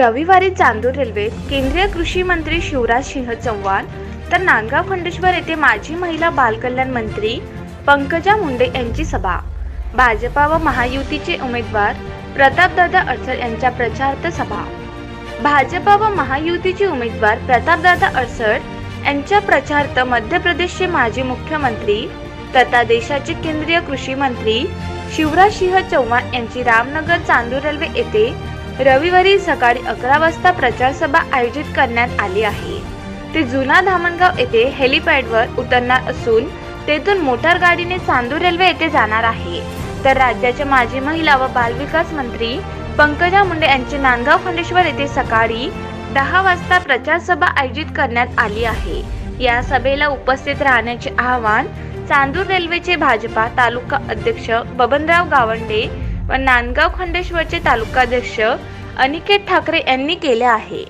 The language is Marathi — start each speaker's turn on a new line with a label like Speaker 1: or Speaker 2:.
Speaker 1: रविवारी चांदूर रेल्वेत केंद्रीय कृषी मंत्री शिवराज सिंह चव्हाण तर नांदगाव खंडेश्वर येथे माजी महिला बालकल्याण मंत्री पंकजा मुंडे यांची सभा. भाजपा व महायुतीचे उमेदवार प्रतापदादा अडसर यांच्या प्रचारार्थ सभा. भाजपा व महायुतीचे उमेदवार प्रतापदादा अडसर यांच्या प्रचारार्थ मध्य प्रदेशचे माजी मुख्यमंत्री तथा देशाचे केंद्रीय कृषी मंत्री शिवराज सिंह चौहान यांची रामनगर चांदूर रेल्वे येथे रविवारी सकाळी अकरा वाजता प्रचार सभा आयोजित करण्यात आली आहे. ते जुना धामणगाव येथे हेलिपॅडवर उतरणार असून तेथून मोटार गाडीने चांदूर रेल्वे येथे जाणार आहे. तर राज्याचे माजी महिला व बालविकास मंत्री पंकजा मुंडे यांचे नांदगाव खंडेश्वर येथे सकाळी दहा वाजता प्रचार सभा आयोजित करण्यात आली आहे. या सभेला उपस्थित राहण्याचे आवाहन चांदूर रेल्वेचे भाजपा तालुका अध्यक्ष बबनराव गावंडे व नांदगाव खंडेश्वरचे तालुकाध्यक्ष अनिकेत ठाकरे यांनी केले आहे.